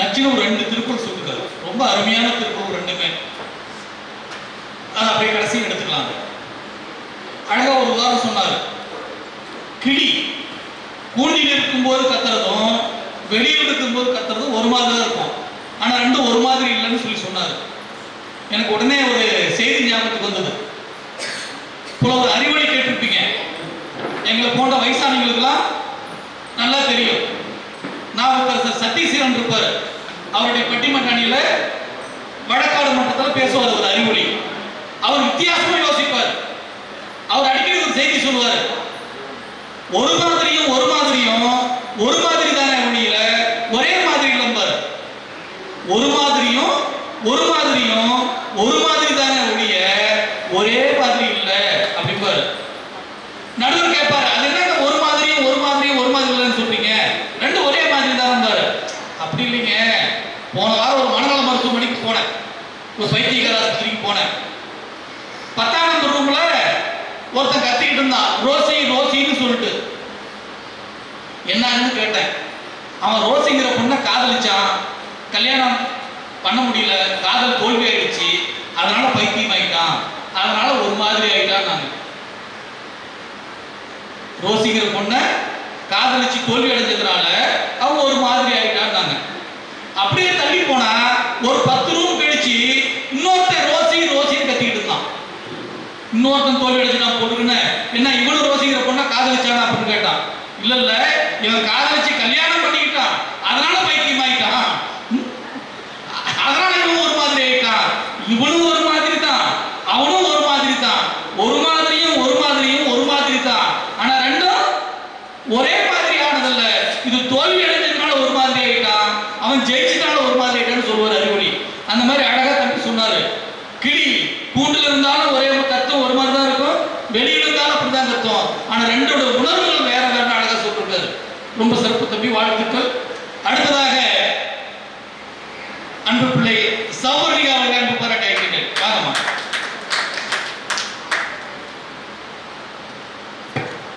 நச்சினம் ரெண்டு திருக்குறள் சொல்லுங்க ரொம்ப அருமையான திருக்குறள் ரெண்டுமே. அதை அப்படியே கடைசியும் எடுத்துக்கலாம். அழகா ஒரு உதாரணம் சொன்னார். கிளி. கூண்டில் இருக்கும்போது கத்துறதும் வெளியில் இருக்கும்போது கத்துறதும் ஒரு மாதிரி தான் இருக்கும். ஆனா ரெண்டும் ஒரு மாதிரி இல்லைன்னு சொல்லி சொன்னார். எனக்கு உடனே ஒரு செய்தி ஞாபகத்துக்கு வந்தது. இப்போ ஒரு அறிவொளி கேட்டிருப்பீங்க. எங்களை போன்ற வயசானவங்களுக்கெல்லாம் ஒருத்தர் இருப்பார் அவருடைய பட்டிமன்ற அணியில வழக்காடு மன்றத்தில் பேசுவார் ஒரு அறிவொளி அவர் வித்தியாசமா யோசிப்பார். அவர் அடிக்கடி ஒரு செய்தி சொல்லுவார். ஒரு மாதிரியும் ஒரு மாதிரியும் ஒரு மாதிரி தானே ஒழியில ஒரே மாதிரி இல்லம்பார் ஒரு மாதிரியும் ஒரு மாதிரியும் ஒரு மாதிரி தானே ஒழிய ஒரே மாதிரி இல்லை அப்படிம்பார். நடுவர் கேட்பாரு அது என்னங்க ஒரு மாதிரியும் ஒரு மாதிரியும் ஒரு மாதிரி இல்லைன்னு சொல்றீங்க ரெண்டும் ஒரே மாதிரி தான் பாரு அப்படி இல்லைங்க போன வாரம் ஒரு மனநல மருத்துவமனைக்கு போனேன் ஒரு பைத்தியகார ஆஸ்பத்திரிக்கு போனேன் பத்தாம் நம்பர் ரூம்ல ஒருத்தன் கத்திக்கிட்டு இருந்தான். ரோசி ரோசின்னு சொல்லிட்டு. என்னன்னு கேட்டேன். அவன் ரோசிங்கிற பொண்ணை காதலிச்சான். கல்யாணம் பண்ண முடியல. காதல் தோல்வி ஆயிடுச்சு. அதனால பைத்தியம் ஆயிட்டான். அதனால ஒரு மாதிரி ஆயிட்டான் நாங்க ரோசிங்கிற பொண்ணை காதலிச்சு தோல்வி அடைஞ்சதுனால அவங்க ஒரு மாதிரி ஆயிட்டான்னாங்க அப்படியே தள்ளி போனா ஒரு பத்து ரூம் கழிச்சு இன்னொருத்தன் ரோசி ரோசின்னு கத்திக்கிட்டு இருந்தான் இன்னொருத்தன் தோல்வி அடைஞ்சிட்டான் போட்டுக்கின்னு என்ன இவ்வளவு ரோசிக்கிற பொண்ணா காதலிச்சானா? அப்படின்னு கேட்டான். இல்ல இல்ல இவன் காதலிச்சு கல்யாணம் பண்ணிக்கிட்டான். அதனால பைத்தியம் ஆயிட்டான். அதனால இவன் ஒரு மாதிரி ஆயிட்டான். இவனும் ஒரு மாதிரி தான். அவனும் ஒரு மாதிரி தான். ஒரு மாதிரியும் ஒரு மாதிரியும் ஒரு மாதிரி தான். ஆனா ரெண்டும் ஒரே மாதிரி ஆனதல்ல. இது தோல்வி அடைஞ்சதுனால ஒரு மாதிரி ஆயிட்டான். அவன் ஜெயிச்சதுனால ஒரு மாதிரி ஆயிட்டான்னு சொல்லுவார் அறிவொளி அந்த மாதிரி அழகா தம்பி சொன்னாரு. கிளி ரெண்டோட உணர்வுகள் வேற வேற அழகாக சொல்றது ரொம்ப சிறப்பு தம்பி வாழ்த்துக்கள். அடுத்ததாக அன்பு பிள்ளை